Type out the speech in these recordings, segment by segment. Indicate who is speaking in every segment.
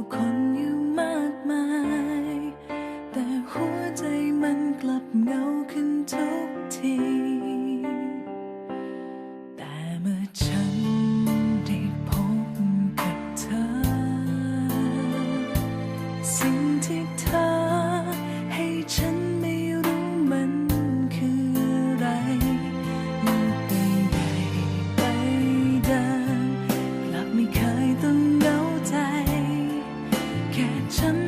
Speaker 1: ผู้คนอยู่มากมาย แต่หัวใจมันกลับเงาขึ้นทุกที แต่เมื่อฉันได้พบกับเธอ 沉默。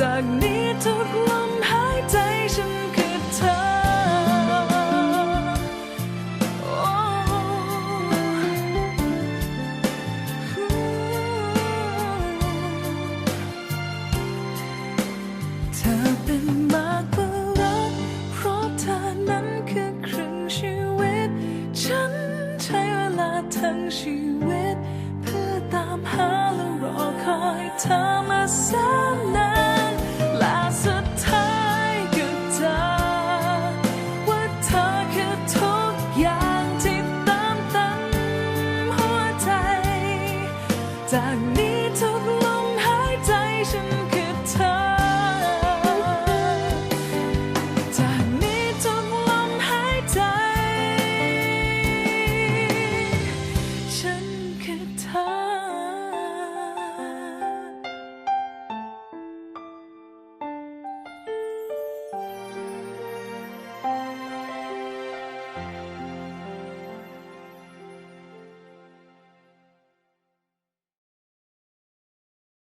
Speaker 1: จากนี้ทุกลมหายใจฉันคือเธอ เธอเป็นมากกว่ารัก เพราะเธอนั้นคือครึ่งชีวิต ฉันใช้เวลาทั้งชีวิต เพื่อตามหาและรอคอยเธอมาแสน